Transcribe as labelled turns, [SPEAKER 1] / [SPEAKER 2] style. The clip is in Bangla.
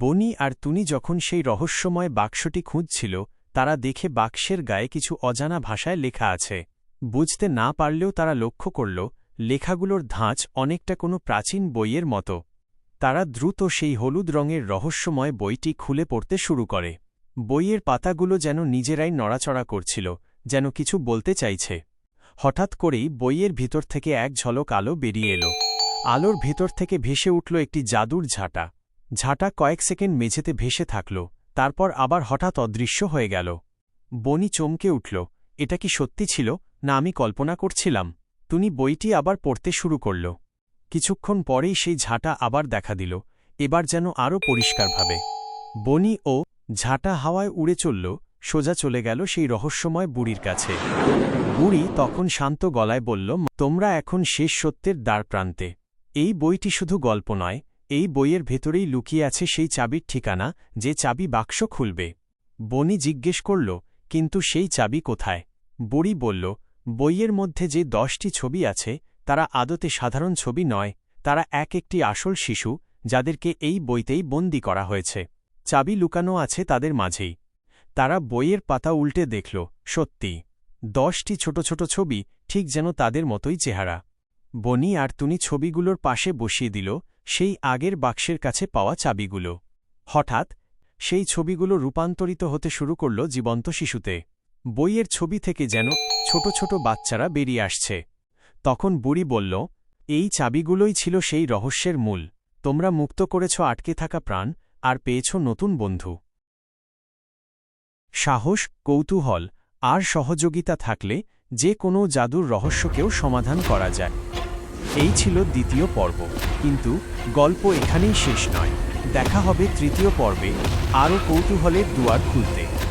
[SPEAKER 1] বনি আর তুনি যখন সেই রহস্যময় বাক্সটি খুঁজছিল, তারা দেখে বাক্সের গায়ে কিছু অজানা ভাষায় লেখা আছে। বুঝতে না পারলেও তারা লক্ষ্য করল, লেখাগুলোর ধাঁচ অনেকটা কোনো প্রাচীন বইয়ের মতো। তারা দ্রুত সেই হলুদ রঙের রহস্যময় বইটি খুলে পড়তে শুরু করে। বইয়ের পাতাগুলো যেন নিজেরাই নড়াচড়া করছিল, যেন কিছু বলতে চাইছে। হঠাৎ করেই বইয়ের ভিতর থেকে এক ঝলক আলো বেরিয়ে এলো। আলোর ভেতর থেকে ভেসে উঠল একটি জাদুর ঝাঁটা। ঝাঁটা কয়েক সেকেন্ড মেঝেতে ভেসে থাকল, তারপর আবার হঠাৎ অদৃশ্য হয়ে গেল। বনি চমকে উঠল, এটা কি সত্যি ছিল? না, আমি কল্পনা করছিলাম। তুনি বইটি আবার পড়তে শুরু করল। কিছুক্ষণ পরেই সেই ঝাঁটা আবার দেখা দিল, এবার যেন আরও পরিষ্কারভাবে। বনি ও ঝাঁটা হাওয়ায় উড়ে চলল, সোজা চলে গেল সেই রহস্যময় বুড়ির কাছে। বুড়ি তখন শান্ত গলায় বলল, তোমরা এখন শেষ সত্যের দ্বারপ্রান্তে। এই বইটি শুধু গল্প নয় এই বইয়ের ভেতরেই লুকিয়ে আছে সেই চাবির ঠিকানা, যে চাবি বাক্স খুলবে। বনি জিজ্ঞেস করল, কিন্তু সেই চাবি কোথায়? বুড়ি বলল, বইয়ের মধ্যে যে দশটি ছবি আছে, তারা আদতে সাধারণ ছবি নয়, তারা এক একটি আসল শিশু, যাদেরকে এই বইতেই বন্দি করা হয়েছে। চাবি লুকানো আছে তাদের মাঝেই। তারা বইয়ের পাতা উল্টে দেখল, সত্যি, দশটি ছোট ছোট ছবি, ঠিক যেন তাদের মতোই চেহারা। বনি আর তুনি ছবিগুলোর পাশে বসিয়ে দিল সেই আগের বাক্সের কাছে পাওয়া চাবিগুলো। হঠাৎ, সেই ছবিগুলো রূপান্তরিত হতে শুরু করল জীবন্ত শিশুতে। বইয়ের ছবি থেকে যেন ছোট ছোট বাচ্চারা বেরিয়ে আসছে। তখন বুড়ি বলল, এই চাবিগুলোই ছিল সেই রহস্যের মূল। তোমরা মুক্ত করেছ আটকে থাকা প্রাণ আর পেয়েছ নতুন বন্ধু। সাহস, কৌতূহল আর সহযোগিতা থাকলে যে কোনো জাদুর রহস্যকেও সমাধান করা যায়। এই ছিল দ্বিতীয় পর্ব। কিন্তু গল্প এখানেই শেষ নয়। দেখা হবে তৃতীয় পর্বে, আরও কৌতূহলের দুয়ার খুলতে।